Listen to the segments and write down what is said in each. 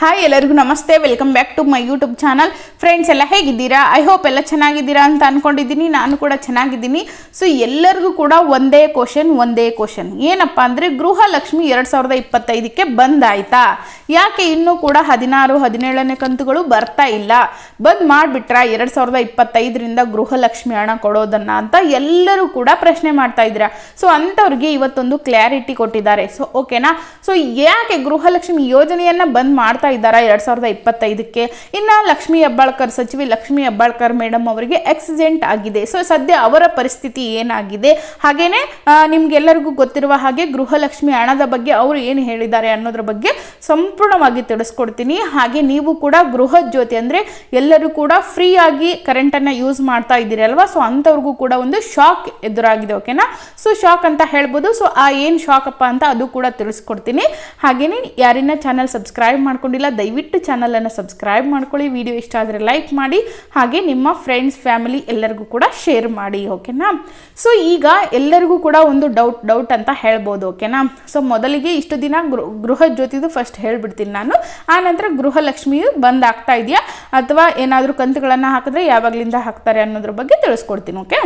Hi ಎಲ್ಲರಿಗೂ ನಮಸ್ತೆ. Welcome back to my YouTube channel friends ಎಲ್ಲ ಹೇಗಿದ್ದೀರಾ? ಐ ಹೋಪ್ ಎಲ್ಲ ಚೆನ್ನಾಗಿದ್ದೀರಾ ಅಂತ ಅನ್ಕೊಂಡಿದ್ದೀನಿ. ನಾನು ಕೂಡ ಚೆನ್ನಾಗಿದ್ದೀನಿ. ಸೊ ಎಲ್ಲರಿಗೂ ಕೂಡ ಒಂದೇ ಕ್ವಶನ್ ಒಂದೇ ಕ್ವಶನ್ ಏನಪ್ಪ ಅಂದರೆ, ಗೃಹಲಕ್ಷ್ಮಿ ಎರಡು ಸಾವಿರದ ಇಪ್ಪತ್ತೈದಕ್ಕೆ ಬಂದಾಯ್ತಾ? ಯಾಕೆ ಇನ್ನೂ ಕೂಡ ಹದಿನಾರು, ಹದಿನೇಳನೇ ಕಂತುಗಳು ಬರ್ತಾ ಇಲ್ಲ? ಬಂದ್ ಮಾಡಿಬಿಟ್ರಾ ಎರಡು ಸಾವಿರದ ಇಪ್ಪತ್ತೈದರಿಂದ ಗೃಹಲಕ್ಷ್ಮಿ ಹಣ ಕೊಡೋದನ್ನು ಅಂತ ಎಲ್ಲರೂ ಕೂಡ ಪ್ರಶ್ನೆ ಮಾಡ್ತಾ ಇದ್ದೀರಾ? ಸೊ ಅಂಥವ್ರಿಗೆ ಇವತ್ತೊಂದು ಕ್ಲಾರಿಟಿ ಕೊಟ್ಟಿದ್ದಾರೆ. ಸೊ ಓಕೆನಾ ಸೊ ಯಾಕೆ ಗೃಹಲಕ್ಷ್ಮಿ ಯೋಜನೆಯನ್ನು ಬಂದ್ ಮಾಡ್ತಾ ಇದ್ದಾರಾ. ಎರಡ್ ಸಾವಿರದ ಇಪ್ಪತ್ತೈದಕ್ಕೆ ಇನ್ನ ಲಕ್ಷ್ಮಿ ಹೆಬ್ಬಾಳ್ಕರ್ ಸಚಿವೆ ಲಕ್ಷ್ಮಿ ಹೆಬ್ಬಾಳ್ಕರ್ ಮೇಡಮ್ ಅವರಿಗೆ ಆಕ್ಸಿಡೆಂಟ್ ಆಗಿದೆ. ಸೊ ಸದ್ಯ ಅವರ ಪರಿಸ್ಥಿತಿ ಏನಾಗಿದೆ? ಹಾಗೇನೆ ನಿಮ್ಗೆಲ್ಲರಿಗೂ ಗೊತ್ತಿರುವ ಹಾಗೆ ಗೃಹಲಕ್ಷ್ಮಿ ಹಣದ ಬಗ್ಗೆ ಅವರು ಏನು ಹೇಳಿದ್ದಾರೆ ಅನ್ನೋದ್ರ ಬಗ್ಗೆ ಸಂಪೂರ್ಣವಾಗಿ ತಿಳಿಸ್ಕೊಡ್ತೀನಿ. ಹಾಗೆ ನೀವು ಕೂಡ ಗೃಹ ಜ್ಯೋತಿ ಅಂದ್ರೆ ಎಲ್ಲರೂ ಕೂಡ ಫ್ರೀ ಆಗಿ ಕರೆಂಟ್ ಅನ್ನ ಯೂಸ್ ಮಾಡ್ತಾ ಇದ್ದೀರಿ ಅಲ್ವಾ? ಸೊ ಅಂಥವ್ರಿಗೂ ಕೂಡ ಒಂದು ಶಾಕ್ ಎದುರಾಗಿದೆ ಓಕೆನಾ ಸೊ ಶಾಕ್ ಅಂತ ಹೇಳ್ಬೋದು. ಸೊ ಆ ಏನ್ ಶಾಕ್ ಅಪ್ಪ ಅಂತ ಅದು ಕೂಡ ತಿಳಿಸ್ಕೊಡ್ತೀನಿ. ಹಾಗೇನೆ ಯಾರಿನ ಚಾನಲ್ ಸಬ್ಸ್ಕ್ರೈಬ್ ಮಾಡ್ಕೊಂಡಿಲ್ಲ ದಯವಿಟ್ಟು ಚಾನಲನ್ನು ಸಬ್ಸ್ಕ್ರೈಬ್ ಮಾಡ್ಕೊಳ್ಳಿ ವಿಡಿಯೋ ಇಷ್ಟ ಆದರೆ ಲೈಕ್ ಮಾಡಿ, ಹಾಗೆ ನಿಮ್ಮ ಫ್ರೆಂಡ್ಸ್ ಫ್ಯಾಮಿಲಿ ಎಲ್ಲರಿಗೂ ಕೂಡ ಶೇರ್ ಮಾಡಿ ಓಕೆನಾ ಸೊ ಈಗ ಎಲ್ಲರಿಗೂ ಕೂಡ ಒಂದು ಡೌಟ್ ಡೌಟ್ ಅಂತ ಹೇಳ್ಬೋದು ಓಕೆನಾ ಸೊ ಮೊದಲಿಗೆ ಇಷ್ಟು ದಿನ ಗೃಹ ಜ್ಯೋತಿದು ಫಸ್ಟ್ ಹೇಳ್ಬಿಡ್ತೀನಿ ನಾನು. ಆ ನಂತರ ಗೃಹಲಕ್ಷ್ಮಿಯು ಬಂದ್ ಆಗ್ತಾ ಇದೆಯಾ? ಅಥವಾ ಏನಾದರೂ ಕಂತುಗಳನ್ನು ಹಾಕಿದ್ರೆ ಯಾವಾಗಲಿಂದ ಹಾಕ್ತಾರೆ ಅನ್ನೋದ್ರ ಬಗ್ಗೆ ತಿಳಿಸ್ಕೊಡ್ತೀನಿ ಓಕೆ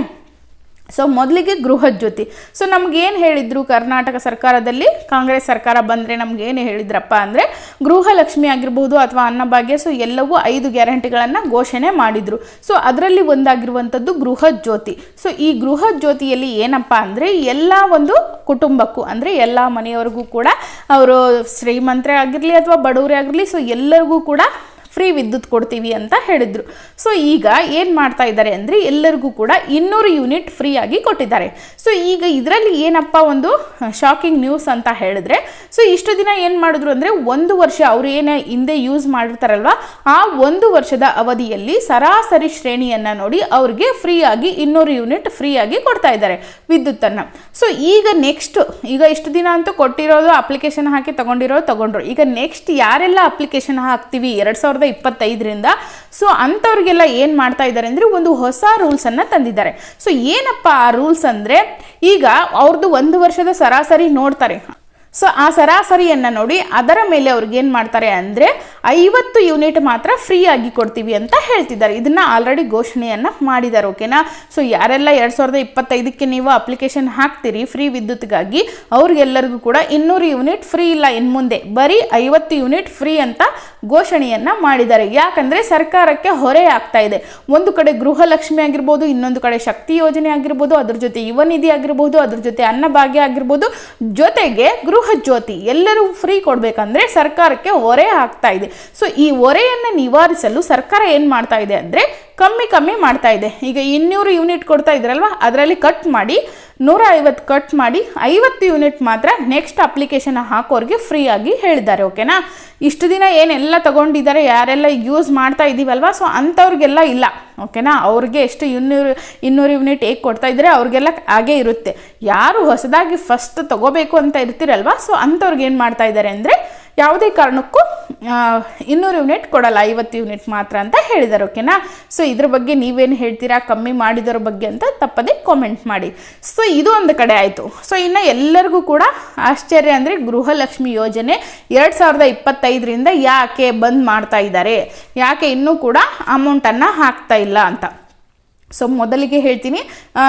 ಸೊ ಮೊದಲಿಗೆ ಗೃಹಜ್ಯೋತಿ ಸೊ ನಮಗೇನು ಹೇಳಿದ್ರು ಕರ್ನಾಟಕ ಸರ್ಕಾರದಲ್ಲಿ? ಕಾಂಗ್ರೆಸ್ ಸರ್ಕಾರ ಬಂದರೆ ನಮ್ಗೆ ಏನು ಹೇಳಿದ್ರಪ್ಪ ಅಂದರೆ, ಗೃಹಲಕ್ಷ್ಮಿ ಆಗಿರ್ಬೋದು ಅಥವಾ ಅನ್ನಭಾಗ್ಯ ಸೊ ಎಲ್ಲವೂ ಐದು ಗ್ಯಾರಂಟಿಗಳನ್ನು ಘೋಷಣೆ ಮಾಡಿದರು. ಸೊ ಅದರಲ್ಲಿ ಒಂದಾಗಿರುವಂಥದ್ದು ಗೃಹಜ್ಯೋತಿ ಸೊ ಈ ಗೃಹ ಜ್ಯೋತಿಯಲ್ಲಿ ಏನಪ್ಪ ಅಂದರೆ, ಎಲ್ಲ ಒಂದು ಕುಟುಂಬಕ್ಕೂ ಅಂದರೆ ಎಲ್ಲ ಮನೆಯವರಿಗೂ ಕೂಡ, ಅವರು ಶ್ರೀಮಂತರೇ ಆಗಿರಲಿ ಅಥವಾ ಬಡವರೇ ಆಗಿರಲಿ ಸೊ ಎಲ್ಲರಿಗೂ ಕೂಡ ಫ್ರೀ ವಿದ್ಯುತ್ ಕೊಡ್ತೀವಿ ಅಂತ ಹೇಳಿದ್ರು. ಸೊ ಈಗ ಏನು ಮಾಡ್ತಾ ಇದ್ದಾರೆ ಅಂದರೆ ಎಲ್ಲರಿಗೂ ಕೂಡ ಇನ್ನೂರು ಯೂನಿಟ್ ಫ್ರೀಯಾಗಿ ಕೊಟ್ಟಿದ್ದಾರೆ. ಸೊ ಈಗ ಇದರಲ್ಲಿ ಏನಪ್ಪ ಒಂದು ಶಾಕಿಂಗ್ ನ್ಯೂಸ್ ಅಂತ ಹೇಳಿದ್ರೆ ಸೊ ಇಷ್ಟು ದಿನ ಏನು ಮಾಡಿದ್ರು ಅಂದರೆ ಒಂದು ವರ್ಷ ಅವರು ಏನೇ ಹಿಂದೆ ಯೂಸ್ ಮಾಡಿರ್ತಾರಲ್ವ, ಆ ಒಂದು ವರ್ಷದ ಅವಧಿಯಲ್ಲಿ ಸರಾಸರಿ ಶ್ರೇಣಿಯನ್ನು ನೋಡಿ ಅವ್ರಿಗೆ ಫ್ರೀ ಆಗಿ ಇನ್ನೂರು ಯೂನಿಟ್ ಫ್ರೀ ಆಗಿ ಕೊಡ್ತಾ ಇದ್ದಾರೆ ವಿದ್ಯುತ್ತನ್ನು. ಸೊ ಈಗ ನೆಕ್ಸ್ಟ್ ಈಗ ಇಷ್ಟು ದಿನ ಅಂತೂ ಕೊಟ್ಟಿರೋದು ಅಪ್ಲಿಕೇಶನ್ ಹಾಕಿ ತಗೊಂಡಿರೋದು ತಗೊಂಡ್ರು. ಈಗ ನೆಕ್ಸ್ಟ್ ಯಾರೆಲ್ಲ ಅಪ್ಲಿಕೇಶನ್ ಹಾಕ್ತೀವಿ? ಎರಡು ಸಾವಿರದ ಇಪ್ಪತ್ತೈದರಿಂದ. ಸೊ ಅಂಥವ್ರಿಗೆಲ್ಲ ಏನು ಮಾಡ್ತಾ ಇದ್ದಾರೆ ಅಂದರೆ ಒಂದು ಹೊಸ ರೂಲ್ಸನ್ನು ತಂದಿದ್ದಾರೆ. ಸೊ ಏನಪ್ಪ ಆ ರೂಲ್ಸ್ ಅಂದರೆ? ಈಗ ಅವ್ರದ್ದು ಒಂದು ವರ್ಷದ ಸರಾಸರಿ ನೋಡ್ತಾರೆ. ಸೊ ಆ ಸರಾಸರಿಯನ್ನು ನೋಡಿ ಅದರ ಮೇಲೆ ಅವ್ರಿಗೆ ಏನು ಮಾಡ್ತಾರೆ ಅಂದರೆ ಐವತ್ತು ಯೂನಿಟ್ ಮಾತ್ರ ಫ್ರೀ ಆಗಿ ಕೊಡ್ತೀವಿ ಅಂತ ಹೇಳ್ತಿದ್ದಾರೆ. ಇದನ್ನ ಆಲ್ರೆಡಿ ಘೋಷಣೆಯನ್ನು ಮಾಡಿದ್ದಾರೆ ಓಕೆನಾ ಸೊ ಯಾರೆಲ್ಲ ಎರಡು ಸಾವಿರದ ಇಪ್ಪತ್ತೈದಕ್ಕೆ ನೀವು ಅಪ್ಲಿಕೇಶನ್ ಹಾಕ್ತೀರಿ ಫ್ರೀ ವಿದ್ಯುತ್ಗಾಗಿ, ಅವ್ರಿಗೆಲ್ಲರಿಗೂ ಕೂಡ ಇನ್ನೂರು ಯೂನಿಟ್ ಫ್ರೀ ಇಲ್ಲ ಇನ್ನು ಮುಂದೆ. ಬರೀ ಐವತ್ತು ಯೂನಿಟ್ ಫ್ರೀ ಅಂತ ಘೋಷಣೆಯನ್ನು ಮಾಡಿದ್ದಾರೆ. ಯಾಕಂದರೆ ಸರ್ಕಾರಕ್ಕೆ ಹೊರೆ ಆಗ್ತಾ ಇದೆ. ಒಂದು ಕಡೆ ಗೃಹಲಕ್ಷ್ಮಿ ಆಗಿರ್ಬೋದು, ಇನ್ನೊಂದು ಕಡೆ ಶಕ್ತಿ ಯೋಜನೆ ಆಗಿರ್ಬೋದು, ಅದ್ರ ಜೊತೆ ಯುವ ನಿಧಿ ಆಗಿರ್ಬೋದು, ಅದ್ರ ಜೊತೆ ಅನ್ನಭಾಗ್ಯ ಆಗಿರ್ಬೋದು, ಜೊತೆಗೆ ಗೃಹ ಜ್ಯೋತಿ ಎಲ್ಲರೂ ಫ್ರೀ ಕೊಡಬೇಕಂದ್ರೆ ಸರ್ಕಾರಕ್ಕೆ ಹೊರೆ ಆಗ್ತಾ ಇದೆ. ಸೊ ಈ ಹೊರೆಯನ್ನು ನಿವಾರಿಸಲು ಸರ್ಕಾರ ಏನು ಮಾಡ್ತಾ ಇದೆ ಅಂದರೆ ಕಮ್ಮಿ ಕಮ್ಮಿ ಮಾಡ್ತಾ ಇದೆ. ಈಗ ಇನ್ನೂರು ಯೂನಿಟ್ ಕೊಡ್ತಾ ಇದ್ರಲ್ವ? ಅದರಲ್ಲಿ ಕಟ್ ಮಾಡಿ ನೂರ ಐವತ್ತು ಕಟ್ ಮಾಡಿ, ಐವತ್ತು ಯೂನಿಟ್ ಮಾತ್ರ ನೆಕ್ಸ್ಟ್ ಅಪ್ಲಿಕೇಶನ್ ಹಾಕೋರಿಗೆ ಫ್ರೀ ಆಗಿ ಹೇಳಿದ್ದಾರೆ ಓಕೆನಾ ಇಷ್ಟು ದಿನ ಏನೆಲ್ಲ ತಗೊಂಡಿದ್ದಾರೆ, ಯಾರೆಲ್ಲ ಯೂಸ್ ಮಾಡ್ತಾ ಇದ್ದೀವಲ್ವ ಸೊ ಅಂಥವ್ರಿಗೆಲ್ಲ ಇಲ್ಲ ಓಕೆನಾ ಅವ್ರಿಗೆ ಎಷ್ಟು ಇನ್ನೂರು ಇನ್ನೂರು ಯೂನಿಟ್ ಹೇಗೆ ಕೊಡ್ತಾ ಇದ್ದಾರೆ ಅವ್ರಿಗೆಲ್ಲ ಹಾಗೇ ಇರುತ್ತೆ. ಯಾರು ಹೊಸದಾಗಿ ಫಸ್ಟ್ ತಗೋಬೇಕು ಅಂತ ಇರ್ತಿರಲ್ವ? ಸೊ ಅಂಥವ್ರಿಗೆ ಏನು ಮಾಡ್ತಾ ಇದ್ದಾರೆ ಅಂದರೆ ಯಾವುದೇ ಕಾರಣಕ್ಕೂ ಇನ್ನೂರು ಯೂನಿಟ್ ಕೊಡಲ್ಲ, ಐವತ್ತು ಯೂನಿಟ್ ಮಾತ್ರ ಅಂತ ಹೇಳಿದ್ದಾರೆ ಓಕೆನಾ? ಸೊ, ಇದ್ರ ಬಗ್ಗೆ ನೀವೇನು ಹೇಳ್ತೀರಾ, ಕಮ್ಮಿ ಮಾಡಿದರ ಬಗ್ಗೆ ಅಂತ ತಪ್ಪದೆ ಕಾಮೆಂಟ್ ಮಾಡಿ. ಸೊ, ಇದು ಒಂದು ಕಡೆ ಆಯಿತು. ಸೊ, ಇನ್ನು ಎಲ್ಲರಿಗೂ ಕೂಡ ಆಶ್ಚರ್ಯ ಅಂದರೆ ಗೃಹಲಕ್ಷ್ಮಿ ಯೋಜನೆ ಎರಡು ಸಾವಿರದ ಇಪ್ಪತ್ತೈದರಿಂದ ಯಾಕೆ ಬಂದ್ ಮಾಡ್ತಾ ಇದ್ದಾರೆ? ಯಾಕೆ ಇನ್ನೂ ಕೂಡ ಅಮೌಂಟನ್ನು ಹಾಕ್ತಾ ಇಲ್ಲ ಅಂತ. ಸೊ ಮೊದಲಿಗೆ ಹೇಳ್ತೀನಿ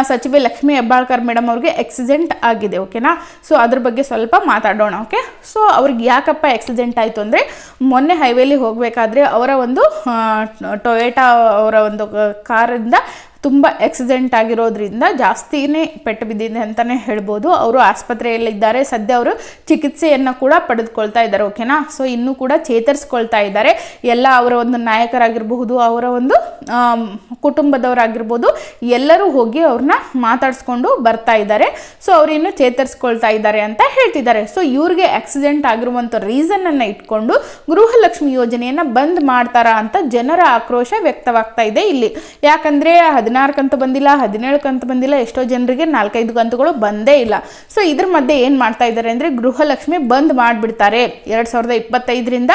ಸಚಿವೆ ಲಕ್ಷ್ಮೀ ಹೆಬ್ಬಾಳ್ಕರ್ ಮೇಡಮ್ ಅವ್ರಿಗೆ ಆಕ್ಸಿಡೆಂಟ್ ಆಗಿದೆ ಓಕೆನಾ ಸೊ ಅದ್ರ ಬಗ್ಗೆ ಸ್ವಲ್ಪ ಮಾತಾಡೋಣ ಓಕೆ ಸೊ ಅವ್ರಿಗೆ ಯಾಕಪ್ಪ ಆಕ್ಸಿಡೆಂಟ್ ಆಯಿತು ಅಂದರೆ, ಮೊನ್ನೆ ಹೈವೇಲಿ ಹೋಗಬೇಕಾದ್ರೆ ಅವರ ಒಂದು ಟೊಯೋಟಾ ಅವರ ಒಂದು ಕಾರಿಂದ ತುಂಬ ಆಕ್ಸಿಡೆಂಟ್ ಆಗಿರೋದ್ರಿಂದ ಜಾಸ್ತಿನೇ ಪೆಟ್ಟು ಬಿದ್ದಿದೆ ಅಂತಲೇ ಹೇಳ್ಬೋದು. ಅವರು ಆಸ್ಪತ್ರೆಯಲ್ಲಿದ್ದಾರೆ. ಸದ್ಯ ಅವರು ಚಿಕಿತ್ಸೆಯನ್ನು ಕೂಡ ಪಡೆದುಕೊಳ್ತಾ ಇದ್ದಾರೆ ಓಕೆನಾ ಸೊ ಇನ್ನೂ ಕೂಡ ಚೇತರಿಸ್ಕೊಳ್ತಾ ಇದ್ದಾರೆ. ಎಲ್ಲ ಅವರ ಒಂದು ನಾಯಕರಾಗಿರಬಹುದು, ಅವರ ಒಂದು ಕುಟುಂಬದವರಾಗಿರ್ಬೋದು, ಎಲ್ಲರೂ ಹೋಗಿ ಅವ್ರನ್ನ ಮಾತಾಡಿಸ್ಕೊಂಡು ಬರ್ತಾ ಇದ್ದಾರೆ. ಸೊ ಅವರಿನ್ನು ಚೇತರಿಸ್ಕೊಳ್ತಾ ಇದ್ದಾರೆ ಅಂತ ಹೇಳ್ತಿದ್ದಾರೆ. ಸೊ ಇವ್ರಿಗೆ ಆಕ್ಸಿಡೆಂಟ್ ಆಗಿರುವಂಥ ರೀಸನನ್ನು ಇಟ್ಕೊಂಡು ಗೃಹಲಕ್ಷ್ಮಿ ಯೋಜನೆಯನ್ನು ಬಂದ್ ಮಾಡ್ತಾರಾ ಅಂತ ಜನರ ಆಕ್ರೋಶ ವ್ಯಕ್ತವಾಗ್ತಾ ಇದೆ ಇಲ್ಲಿ. ಯಾಕಂದರೆ ಹದಿನಾರು ಕಂತು ಬಂದಿಲ್ಲ ಹದಿನೇಳು ಕಂತು ಬಂದಿಲ್ಲ, ಎಷ್ಟೋ ಜನರಿಗೆ ನಾಲ್ಕೈದು ಕಂತುಗಳು ಬಂದೇ ಇಲ್ಲ. ಸೊ ಇದ್ರ ಮಧ್ಯೆ ಏನು ಮಾಡ್ತಾ ಇದ್ದಾರೆ ಅಂದರೆ ಗೃಹಲಕ್ಷ್ಮಿ ಬಂದ್ ಮಾಡಿಬಿಡ್ತಾರೆ. ಎರಡು ಸಾವಿರದ ಇಪ್ಪತ್ತೈದರಿಂದ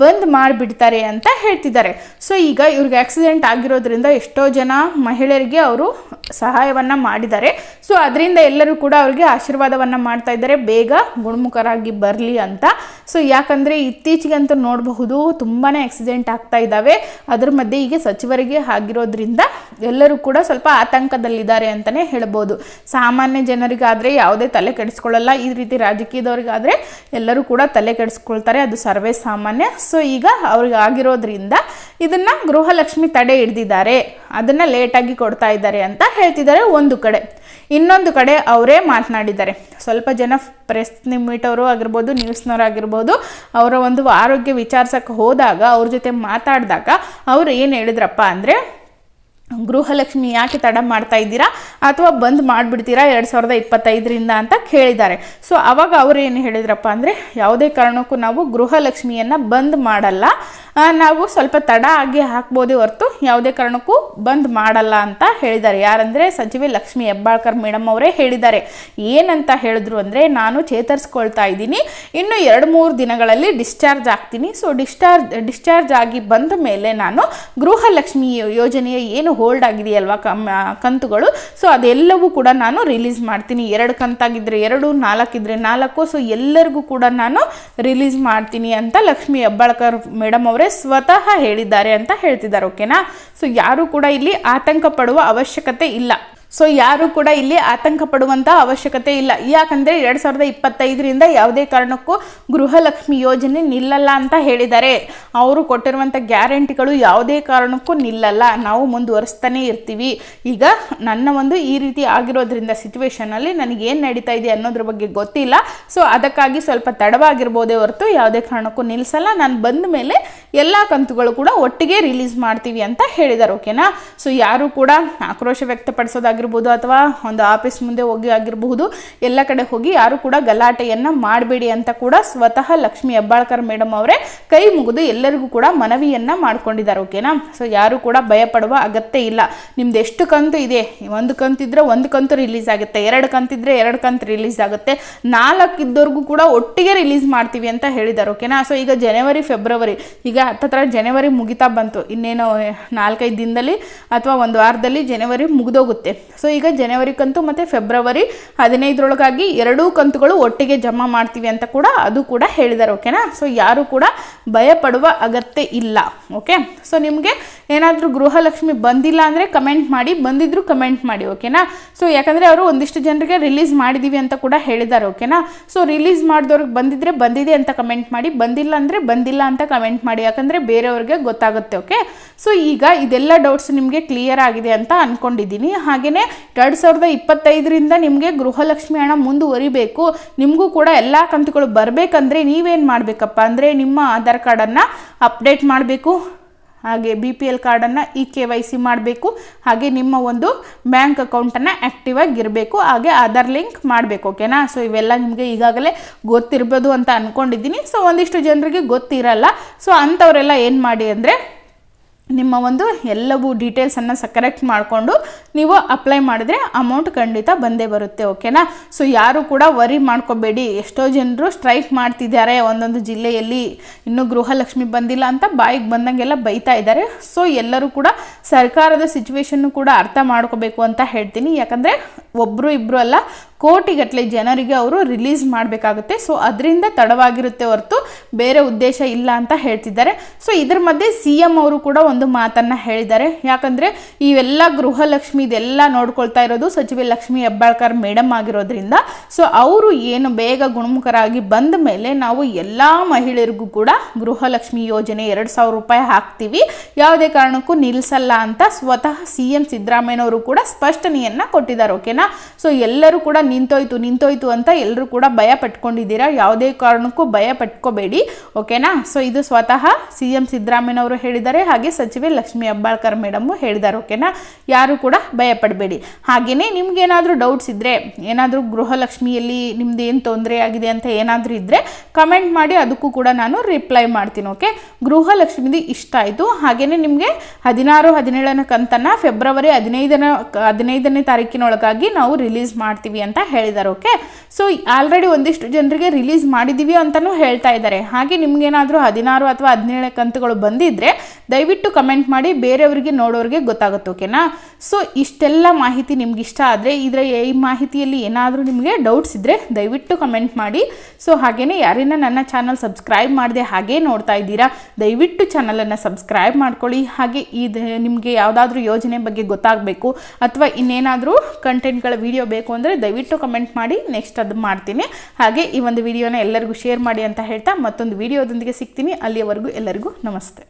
ಬಂದ್ ಮಾಡಿಬಿಡ್ತಾರೆ ಅಂತ ಹೇಳ್ತಿದ್ದಾರೆ. ಸೊ ಈಗ ಇವ್ರಿಗೆ ಆಕ್ಸಿಡೆಂಟ್ ಆಗಿರೋದ್ರಿಂದ ಎಷ್ಟೋ ಜನ ಮಹಿಳೆಯರಿಗೆ ಅವರು ಸಹಾಯವನ್ನು ಮಾಡಿದ್ದಾರೆ. ಸೊ ಅದರಿಂದ ಎಲ್ಲರೂ ಕೂಡ ಅವ್ರಿಗೆ ಆಶೀರ್ವಾದವನ್ನು ಮಾಡ್ತಾ ಇದ್ದಾರೆ. ಬೇಗ ಗುಣಮುಖರಾಗಿ ಬರಲಿ ಅಂತ. ಸೊ ಯಾಕಂದರೆ ಇತ್ತೀಚೆಗಂತೂ ನೋಡಬಹುದು ತುಂಬಾ ಆಕ್ಸಿಡೆಂಟ್ ಆಗ್ತಾ ಇದ್ದಾವೆ. ಅದ್ರ ಮಧ್ಯೆ ಈಗ ಸಚಿವರಿಗೆ ಆಗಿರೋದ್ರಿಂದ ಎಲ್ಲರೂ ಕೂಡ ಸ್ವಲ್ಪ ಆತಂಕದಲ್ಲಿದ್ದಾರೆ ಅಂತಲೇ ಹೇಳ್ಬೋದು. ಸಾಮಾನ್ಯ ಜನರಿಗಾದರೆ ಯಾವುದೇ ತಲೆ ಕೆಡಿಸ್ಕೊಳ್ಳಲ್ಲ. ಈ ರೀತಿ ರಾಜಕೀಯದವ್ರಿಗಾದರೆ ಎಲ್ಲರೂ ಕೂಡ ತಲೆ ಕೆಡಿಸ್ಕೊಳ್ತಾರೆ. ಅದು ಸರ್ವೇ ಸಾಮಾನ್ಯ. ಸೊ ಈಗ ಅವ್ರಿಗೆ ಆಗಿರೋದ್ರಿಂದ ಇದನ್ನು ಗೃಹಲಕ್ಷ್ಮಿ ತಡೆ ಹಿಡ್ದಿದ್ದಾರೆ. ಅದನ್ನು ಲೇಟಾಗಿ ಕೊಡ್ತಾ ಇದ್ದಾರೆ ಅಂತ ಹೇಳ್ತಿದ್ದಾರೆ ಒಂದು ಕಡೆ. ಇನ್ನೊಂದು ಕಡೆ ಅವರೇ ಮಾತನಾಡಿದ್ದಾರೆ. ಸ್ವಲ್ಪ ಜನ ಪ್ರೆಸ್ ಮೀಟ್ ಅವರು ಆಗಿರ್ಬೋದು ನ್ಯೂಸ್ನವ್ರು ಆಗಿರ್ಬೋದು, ಅವರ ಒಂದು ಆರೋಗ್ಯ ವಿಚಾರಿಸಕ್ಕೆ ಹೋದಾಗ, ಅವ್ರ ಜೊತೆ ಮಾತಾಡಿದಾಗ ಅವ್ರು ಏನು ಹೇಳಿದ್ರಪ್ಪ ಅಂದರೆ ಗೃಹಲಕ್ಷ್ಮಿ ಯಾಕೆ ತಡ ಮಾಡ್ತಾ ಇದ್ದೀರಾ ಅಥವಾ ಬಂದ್ ಮಾಡಿಬಿಡ್ತೀರಾ ಎರಡು ಸಾವಿರದ ಇಪ್ಪತ್ತೈದರಿಂದ ಅಂತ ಕೇಳಿದ್ದಾರೆ. ಸೊ ಅವಾಗ ಅವರು ಏನು ಹೇಳಿದ್ರಪ್ಪ ಅಂದರೆ, ಯಾವುದೇ ಕಾರಣಕ್ಕೂ ನಾವು ಗೃಹಲಕ್ಷ್ಮಿಯನ್ನು ಬಂದ್ ಮಾಡಲ್ಲ. ನಾವು ಸ್ವಲ್ಪ ತಡ ಆಗಿ ಹಾಕ್ಬೋದೇ ಹೊರತು ಯಾವುದೇ ಕಾರಣಕ್ಕೂ ಬಂದ್ ಮಾಡಲ್ಲ ಅಂತ ಹೇಳಿದ್ದಾರೆ. ಯಾರಂದರೆ ಸಚಿವೆ ಲಕ್ಷ್ಮಿ ಹೆಬ್ಬಾಳ್ಕರ್ ಮೇಡಮ್ ಅವರೇ ಹೇಳಿದ್ದಾರೆ. ಏನಂತ ಹೇಳಿದ್ರು ಅಂದರೆ, ನಾನು ಚೇತರಿಸ್ಕೊಳ್ತಾ ಇದ್ದೀನಿ. ಇನ್ನು ಎರಡು ಮೂರು ದಿನಗಳಲ್ಲಿ ಡಿಸ್ಚಾರ್ಜ್ ಆಗ್ತೀನಿ. ಸೊ ಡಿಸ್ಚಾರ್ಜ್ ಡಿಸ್ಚಾರ್ಜ್ ಆಗಿ ಬಂದ ಮೇಲೆ ನಾನು ಗೃಹಲಕ್ಷ್ಮಿ ಯೋಜನೆಯ ಏನು ಹೋಲ್ಡ್ ಆಗಿದೆಯಲ್ವಾ ಕಮ್ ಕಂತುಗಳು? ಸೊ ಅದೆಲ್ಲವೂ ಕೂಡ ನಾನು ರಿಲೀಸ್ ಮಾಡ್ತೀನಿ. ಎರಡು ಕಂತಾಗಿದ್ದರೆ ಎರಡು, ನಾಲ್ಕಿದ್ರೆ ನಾಲ್ಕು ಸೊ ಎಲ್ಲರಿಗೂ ಕೂಡ ನಾನು ರಿಲೀಸ್ ಮಾಡ್ತೀನಿ ಅಂತ ಲಕ್ಷ್ಮಿ ಹೆಬ್ಬಾಳ್ಕರ್ ಮೇಡಮ್ ಅವರೇ ಸ್ವತಃ ಹೇಳಿದ್ದಾರೆ ಅಂತ ಹೇಳ್ತಿದ್ದಾರೆ ಓಕೆನಾ ಸೊ ಯಾರು ಕೂಡ ಇಲ್ಲಿ ಆತಂಕ ಅವಶ್ಯಕತೆ ಇಲ್ಲ. ಸೊ ಯಾರು ಕೂಡ ಇಲ್ಲಿ ಆತಂಕ ಪಡುವಂಥ ಅವಶ್ಯಕತೆ ಇಲ್ಲ. ಯಾಕಂದರೆ ಎರಡು ಸಾವಿರದ ಇಪ್ಪತ್ತೈದರಿಂದ ಯಾವುದೇ ಕಾರಣಕ್ಕೂ ಗೃಹಲಕ್ಷ್ಮಿ ಯೋಜನೆ ನಿಲ್ಲಲ್ಲ ಅಂತ ಹೇಳಿದ್ದಾರೆ. ಅವರು ಕೊಟ್ಟಿರುವಂಥ ಗ್ಯಾರಂಟಿಗಳು ಯಾವುದೇ ಕಾರಣಕ್ಕೂ ನಿಲ್ಲಲ್ಲ. ನಾವು ಮುಂದುವರಿಸ್ತಾನೆ ಇರ್ತೀವಿ. ಈಗ ನನ್ನ ಒಂದು ಈ ರೀತಿ ಆಗಿರೋದ್ರಿಂದ ಸಿಚುವೇಶನಲ್ಲಿ ನನಗೆ ಏನು ನಡೀತಾ ಇದೆ ಅನ್ನೋದ್ರ ಬಗ್ಗೆ ಗೊತ್ತಿಲ್ಲ. ಸೊ ಅದಕ್ಕಾಗಿ ಸ್ವಲ್ಪ ತಡವಾಗಿರ್ಬೋದೇ ಹೊರತು ಯಾವುದೇ ಕಾರಣಕ್ಕೂ ನಿಲ್ಲಿಸಲ್ಲ ನಾನು ಬಂದ ಮೇಲೆ ಎಲ್ಲ ಕಂತುಗಳು ಕೂಡ ಒಟ್ಟಿಗೆ ರಿಲೀಸ್ ಮಾಡ್ತೀವಿ ಅಂತ ಹೇಳಿದ್ದಾರೆ. ಓಕೆನಾ ಸೊ ಯಾರು ಕೂಡ ಆಕ್ರೋಶ ವ್ಯಕ್ತಪಡಿಸೋದಾಗಿರ್ಬೋದು ಅಥವಾ ಒಂದು ಆಫೀಸ್ ಮುಂದೆ ಹೋಗಿ ಆಗಿರಬಹುದು, ಎಲ್ಲ ಕಡೆ ಹೋಗಿ ಯಾರು ಕೂಡ ಗಲಾಟೆಯನ್ನು ಮಾಡಬೇಡಿ ಅಂತ ಕೂಡ ಸ್ವತಃ ಲಕ್ಷ್ಮಿ ಹೆಬ್ಬಾಳ್ಕರ್ ಮೇಡಮ್ ಅವರೇ ಕೈ ಮುಗಿದು ಎಲ್ಲರಿಗೂ ಕೂಡ ಮನವಿಯನ್ನ ಮಾಡ್ಕೊಂಡಿದ್ದಾರೆ ಓಕೆನಾ ಸೊ ಯಾರು ಕೂಡ ಭಯಪಡುವ ಅಗತ್ಯ ಇಲ್ಲ. ನಿಮ್ದು ಎಷ್ಟು ಕಂತು ಇದೆ? ಒಂದು ಕಂತಿದ್ರೆ ಒಂದು ಕಂತು ರಿಲೀಸ್ ಆಗುತ್ತೆ, ಎರಡು ಕಂತಿದ್ರೆ ಎರಡು ಕಂತು ರಿಲೀಸ್ ಆಗುತ್ತೆ. ನಾಲ್ಕು ಇದ್ದವ್ರಿಗೂ ಕೂಡ ಒಟ್ಟಿಗೆ ರಿಲೀಸ್ ಮಾಡ್ತೀವಿ ಅಂತ ಹೇಳಿದ್ದಾರೆ ಓಕೆನಾ ಸೊ ಈಗ ಜನವರಿ ಫೆಬ್ರವರಿ ಈಗ ಹತ್ತತ್ರ ಜನವರಿ ಮುಗಿತಾ ಬಂತು. ಇನ್ನೇನು ನಾಲ್ಕೈದು ದಿನದಲ್ಲಿ ಅಥವಾ ಒಂದು ವಾರದಲ್ಲಿ ಜನವರಿ ಮುಗಿದೋಗುತ್ತೆ. ಸೊ ಈಗ ಜನವರಿ ಕಂತು ಮತ್ತು ಫೆಬ್ರವರಿ ಹದಿನೈದರೊಳಗಾಗಿ ಎರಡೂ ಕಂತುಗಳು ಒಟ್ಟಿಗೆ ಜಮಾ ಮಾಡ್ತೀವಿ ಅಂತ ಕೂಡ ಅದು ಕೂಡ ಹೇಳಿದ್ದಾರೆ ಓಕೆನಾ ಸೊ ಯಾರು ಕೂಡ ಭಯಪಡುವ ಅಗತ್ಯ ಇಲ್ಲ ಓಕೆ ಸೊ ನಿಮಗೆ ಏನಾದರೂ ಗೃಹಲಕ್ಷ್ಮಿ ಬಂದಿಲ್ಲ ಅಂದರೆ ಕಮೆಂಟ್ ಮಾಡಿ, ಬಂದಿದ್ರು ಕಮೆಂಟ್ ಮಾಡಿ ಓಕೆನಾ ಸೊ ಯಾಕಂದರೆ ಅವರು ಒಂದಿಷ್ಟು ಜನರಿಗೆ ರಿಲೀಸ್ ಮಾಡಿದ್ದೀವಿ ಅಂತ ಕೂಡ ಹೇಳಿದ್ದಾರೆ ಓಕೆನಾ ಸೊ ರಿಲೀಸ್ ಮಾಡಿದವ್ರಿಗೆ ಬಂದಿದ್ರೆ ಬಂದಿದೆ ಅಂತ ಕಮೆಂಟ್ ಮಾಡಿ, ಬಂದಿಲ್ಲ ಅಂದರೆ ಬಂದಿಲ್ಲ ಅಂತ ಕಮೆಂಟ್ ಮಾಡಿ, ಯಾಕಂದರೆ ಬೇರೆಯವ್ರಿಗೆ ಗೊತ್ತಾಗುತ್ತೆ ಓಕೆ ಸೊ ಈಗ ಇದೆಲ್ಲ ಡೌಟ್ಸ್ ನಿಮಗೆ ಕ್ಲಿಯರ್ ಆಗಿದೆ ಅಂತ ಅಂದ್ಕೊಂಡಿದ್ದೀನಿ ಹಾಗೆಯೇ ಎರಡು ಸಾವಿರದ ಇಪ್ಪತ್ತೈದರಿಂದ ನಿಮಗೆ ಗೃಹಲಕ್ಷ್ಮಿ ಹಣ ಮುಂದುವರಿಬೇಕು. ನಿಮಗೂ ಕೂಡ ಎಲ್ಲ ಕಂತುಗಳು ಬರಬೇಕಂದ್ರೆ ನೀವೇನು ಮಾಡಬೇಕಪ್ಪ? ಅಂದರೆ ನಿಮ್ಮ ಆಧಾರ್ ಕಾರ್ಡನ್ನು ಅಪ್ಡೇಟ್ ಮಾಡಬೇಕು. ಹಾಗೆ ಬಿ ಪಿ ಎಲ್ ಕಾರ್ಡನ್ನು ಇ ಕೆ ವೈ ಸಿ ಮಾಡಬೇಕು. ಹಾಗೆ ನಿಮ್ಮ ಒಂದು ಬ್ಯಾಂಕ್ ಅಕೌಂಟನ್ನು ಆ್ಯಕ್ಟಿವ್ ಆಗಿರಬೇಕು. ಹಾಗೆ ಆಧಾರ್ ಲಿಂಕ್ ಮಾಡಬೇಕು ಓಕೆನಾ ಸೊ ಇವೆಲ್ಲ ನಿಮಗೆ ಈಗಾಗಲೇ ಗೊತ್ತಿರ್ಬೋದು ಅಂತ ಅಂದ್ಕೊಂಡಿದ್ದೀನಿ ಸೊ ಒಂದಿಷ್ಟು ಜನರಿಗೆ ಗೊತ್ತಿರಲ್ಲ. ಸೊ ಅಂಥವರೆಲ್ಲ ಏನು ಮಾಡಿ ಅಂದರೆ ನಿಮ್ಮ ಒಂದು ಎಲ್ಲವೂ ಡೀಟೇಲ್ಸನ್ನು ಸ ಕರೆಕ್ಟ್ ಮಾಡಿಕೊಂಡು ನೀವು ಅಪ್ಲೈ ಮಾಡಿದ್ರೆ ಅಮೌಂಟ್ ಖಂಡಿತ ಬಂದೇ ಬರುತ್ತೆ ಓಕೆನಾ ಸೊ ಯಾರು ಕೂಡ ವರಿ ಮಾಡ್ಕೋಬೇಡಿ. ಎಷ್ಟೋ ಜನರು ಸ್ಟ್ರೈಕ್ ಮಾಡ್ತಿದ್ದಾರೆ ಒಂದೊಂದು ಜಿಲ್ಲೆಯಲ್ಲಿ. ಇನ್ನೂ ಗೃಹಲಕ್ಷ್ಮಿ ಬಂದಿಲ್ಲ ಅಂತ ಬಾಯಿಗೆ ಬಂದಂಗೆಲ್ಲ ಬೈತಾ ಇದ್ದಾರೆ. ಸೊ ಎಲ್ಲರೂ ಕೂಡ ಸರ್ಕಾರದ ಸಿಚುವೇಶನ್ನು ಕೂಡ ಅರ್ಥ ಮಾಡ್ಕೋಬೇಕು ಅಂತ ಹೇಳ್ತೀನಿ. ಯಾಕಂದರೆ ಒಬ್ಬರು ಇಬ್ಬರು ಅಲ್ಲ ಕೋಟಿಗಟ್ಟಲೆ ಜನರಿಗೆ ಅವರು ರಿಲೀಸ್ ಮಾಡಬೇಕಾಗುತ್ತೆ. ಸೊ ಅದರಿಂದ ತಡವಾಗಿರುತ್ತೆ ಹೊರತು ಬೇರೆ ಉದ್ದೇಶ ಇಲ್ಲ ಅಂತ ಹೇಳ್ತಿದ್ದಾರೆ. ಸೊ ಇದ್ರ ಮಧ್ಯೆ ಸಿ ಎಂ ಅವರು ಕೂಡ ಒಂದು ಮಾತನ್ನು ಹೇಳಿದ್ದಾರೆ. ಯಾಕಂದರೆ ಇವೆಲ್ಲ ಗೃಹಲಕ್ಷ್ಮಿ ಇದೆಲ್ಲ ನೋಡ್ಕೊಳ್ತಾ ಇರೋದು ಸಚಿವೆ ಲಕ್ಷ್ಮಿ ಹೆಬ್ಬಾಳ್ಕರ್ ಮೇಡಮ್ ಆಗಿರೋದ್ರಿಂದ. ಸೊ ಅವರು ಏನು ಬೇಗ ಗುಣಮುಖರಾಗಿ ಬಂದ ಮೇಲೆ ನಾವು ಎಲ್ಲ ಮಹಿಳೆಯರಿಗೂ ಕೂಡ ಗೃಹಲಕ್ಷ್ಮಿ ಯೋಜನೆ ಎರಡು ಸಾವಿರ ರೂಪಾಯಿ ಹಾಕ್ತೀವಿ. ಯಾವುದೇ ಕಾರಣಕ್ಕೂ ನಿಲ್ಲಿಸಲ್ಲ ಅಂತ ಸ್ವತಃ ಸಿ ಎಂ ಸಿದ್ದರಾಮಯ್ಯನವರು ಕೂಡ ಸ್ಪಷ್ಟನೆಯನ್ನು ಕೊಟ್ಟಿದ್ದಾರೆ. ಓಕೆನಾ ಸೊ ಎಲ್ಲರೂ ಕೂಡ ನಿಂತೋಯ್ತು ನಿಂತೋಯ್ತು ಅಂತ ಎಲ್ಲರೂ ಕೂಡ ಭಯ ಪಟ್ಕೊಂಡಿದ್ದೀರಾ? ಯಾವುದೇ ಕಾರಣಕ್ಕೂ ಭಯ ಪಟ್ಕೋಬೇಡಿ, ಓಕೆನಾ? ಸೊ ಇದು ಸ್ವತಃ ಸಿ ಎಂ ಸಿದ್ದರಾಮಯ್ಯನವರು ಹೇಳಿದ್ದಾರೆ, ಹಾಗೆ ಸಚಿವೆ ಲಕ್ಷ್ಮಿ ಹೆಬ್ಬಾಳ್ಕರ್ ಮೇಡಮು ಹೇಳಿದ್ದಾರೆ, ಓಕೆನಾ? ಯಾರು ಕೂಡ ಭಯ ಪಡಬೇಡಿ. ಹಾಗೆಯೇ ನಿಮ್ಗೇನಾದರೂ ಡೌಟ್ಸ್ ಇದ್ದರೆ ಏನಾದರೂ ಗೃಹಲಕ್ಷ್ಮಿಯಲ್ಲಿ ನಿಮ್ದು ಏನು ತೊಂದರೆ ಆಗಿದೆ ಅಂತ ಏನಾದರೂ ಇದ್ದರೆ ಕಮೆಂಟ್ ಮಾಡಿ, ಅದಕ್ಕೂ ಕೂಡ ನಾನು ರಿಪ್ಲೈ ಮಾಡ್ತೀನಿ, ಓಕೆ? ಗೃಹಲಕ್ಷ್ಮಿದು ಇಷ್ಟ ಆಯಿತು. ಹಾಗೆಯೇ ನಿಮಗೆ ಹದಿನಾರು, ಹದಿನೇಳನೇ ಕಂತನ್ನು ಫೆಬ್ರವರಿ ಹದಿನೈದನ, ಹದಿನೈದನೇ ತಾರೀಕಿನೊಳಗಾಗಿ ನಾವು ರಿಲೀಸ್ ಮಾಡ್ತೀವಿ ಅಂತ ಹೇಳಿದ್ದಾರೆ ಓಕೆ ಸೊ ಆಲ್ರೆಡಿ ಒಂದಿಷ್ಟು ಜನರಿಗೆ ರಿಲೀಸ್ ಮಾಡಿದ್ದೀವಿ ಅಂತಲೂ ಹೇಳ್ತಾ ಇದ್ದಾರೆ. ಹಾಗೆ ನಿಮಗೇನಾದರೂ ಹದಿನಾರು ಅಥವಾ ಹದಿನೇಳು ಕಂತುಗಳು ಬಂದಿದ್ದರೆ ದಯವಿಟ್ಟು ಕಮೆಂಟ್ ಮಾಡಿ, ಬೇರೆಯವರಿಗೆ ನೋಡೋರಿಗೆ ಗೊತ್ತಾಗುತ್ತೆ ಓಕೆನಾ ಸೊ ಇಷ್ಟೆಲ್ಲ ಮಾಹಿತಿ ನಿಮ್ಗೆ ಇಷ್ಟ ಆದರೆ, ಇದರ ಈ ಮಾಹಿತಿಯಲ್ಲಿ ಏನಾದರೂ ನಿಮಗೆ ಡೌಟ್ಸ್ ಇದ್ದರೆ ದಯವಿಟ್ಟು ಕಮೆಂಟ್ ಮಾಡಿ. ಸೊ ಹಾಗೆಯೇ ಯಾರಿನ ನನ್ನ ಚಾನಲ್ ಸಬ್ಸ್ಕ್ರೈಬ್ ಮಾಡಿದೆ ಹಾಗೇ ನೋಡ್ತಾ ಇದ್ದೀರಾ, ದಯವಿಟ್ಟು ಚಾನಲನ್ನು ಸಬ್ಸ್ಕ್ರೈಬ್ ಮಾಡ್ಕೊಳ್ಳಿ. ಹಾಗೆ ಇದು ನಿಮಗೆ ಯಾವುದಾದ್ರೂ ಯೋಜನೆ ಬಗ್ಗೆ ಗೊತ್ತಾಗಬೇಕು ಅಥವಾ ಇನ್ನೇನಾದರೂ ಕಂಟೆಂಟ್ಗಳ ವಿಡಿಯೋ ಬೇಕು ಅಂದರೆ ದಯವಿಟ್ಟು ಕಮೆಂಟ್ ಮಾಡಿ ನೆಕ್ಸ್ಟ್ ಅದು ಮಾಡ್ತೀನಿ. ಹಾಗೆ ಈ ಒಂದು ವಿಡಿಯೋನ ಎಲ್ಲರಿಗೂ ಶೇರ್ ಮಾಡಿ ಅಂತ ಹೇಳ್ತಾ ಮತ್ತೊಂದು ವಿಡಿಯೋದೊಂದಿಗೆ ಸಿಗ್ತೀನಿ. ಅಲ್ಲಿಯವರೆಗೂ ಎಲ್ಲರಿಗೂ ನಮಸ್ತೆ.